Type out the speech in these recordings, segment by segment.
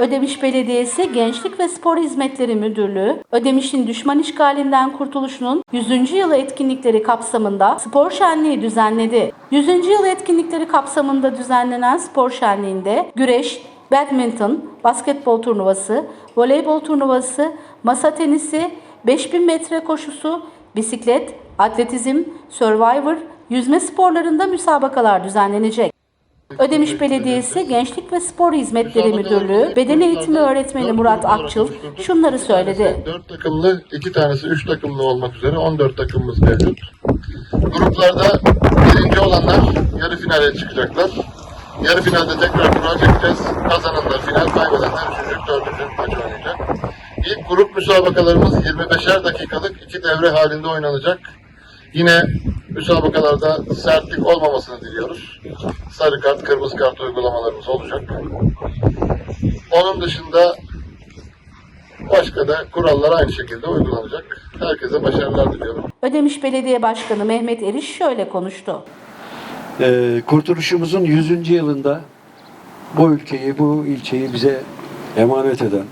Ödemiş Belediyesi Gençlik ve Spor Hizmetleri Müdürlüğü, Ödemiş'in düşman işgalinden kurtuluşunun 100. yılı etkinlikleri kapsamında spor şenliği düzenledi. 100. yıl etkinlikleri kapsamında düzenlenen spor şenliğinde güreş, badminton, basketbol turnuvası, voleybol turnuvası, masa tenisi, 5000 metre koşusu, bisiklet, atletizm, survivor, yüzme sporlarında müsabakalar düzenlenecek. Ödemiş Belediyesi Gençlik ve Spor Hizmetleri Müdürlüğü Beden Eğitimi Öğretmeni Murat Akçıl şunları söyledi. 4 takımlı, 2 tanesi 3 takımlı olmak üzere 14 takımımız mevcut. Gruplarda birinci olanlar yarı finale çıkacaklar. Yarı finalde tekrar kura çekeceğiz. Kazananlar final, kaybedenler 3. 4. maç oynayacak. İlk grup müsabakalarımız 25'er dakikalık iki devre halinde oynanacak. Yine müsabakalarda sertlik olmamasını diliyoruz. Sarı kart, kırmızı kart uygulamalarımız olacak. Onun dışında Başka da kurallar aynı şekilde uygulanacak. Herkese başarılar diliyorum. Ödemiş Belediye Başkanı Mehmet Eriş şöyle konuştu. Ee, kurtuluşumuzun 100. yılında bu ülkeyi, bu ilçeyi bize emanet eden,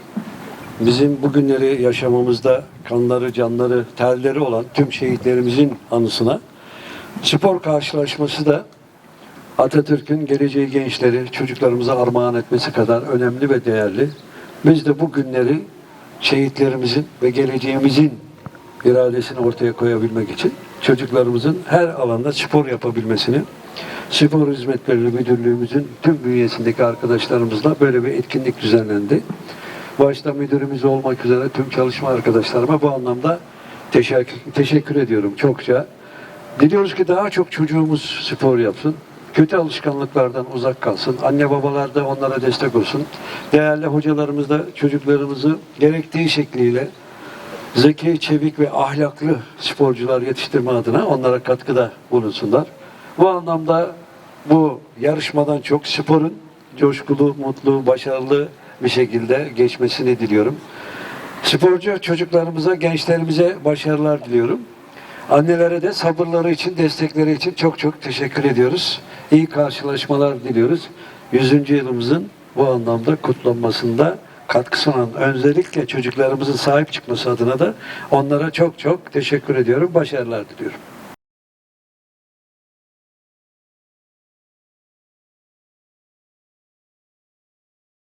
bizim bugünleri yaşamamızda kanları, canları, terleri olan tüm şehitlerimizin anısına spor karşılaşması da Atatürk'ün geleceği gençleri, çocuklarımıza armağan etmesi kadar önemli ve değerli. Biz de bu günleri şehitlerimizin ve geleceğimizin iradesini ortaya koyabilmek için çocuklarımızın her alanda spor yapabilmesini Spor Hizmetleri Müdürlüğümüzün tüm bünyesindeki arkadaşlarımızla böyle bir etkinlik düzenlendi. Başta müdürümüz olmak üzere tüm çalışma arkadaşlarıma bu anlamda teşekkür, teşekkür ediyorum çokça. Diliyoruz ki daha çok çocuğumuz spor yapsın. Kötü alışkanlıklardan uzak kalsın. Anne babalar da onlara destek olsun. Değerli hocalarımız da çocuklarımızı gerektiği şekliyle zeki, çevik ve ahlaklı sporcular yetiştirme adına onlara katkıda bulunsunlar. Bu anlamda bu yarışmadan çok sporun coşkulu, mutlu, başarılı bir şekilde geçmesini diliyorum. Sporcu çocuklarımıza, gençlerimize başarılar diliyorum. Annelere de sabırları için, destekleri için çok çok teşekkür ediyoruz. İyi karşılaşmalar diliyoruz. 100. yılımızın bu anlamda kutlanmasında katkı sunan özellikle çocuklarımızın sahip çıkması adına da onlara çok çok teşekkür ediyorum. Başarılar diliyorum.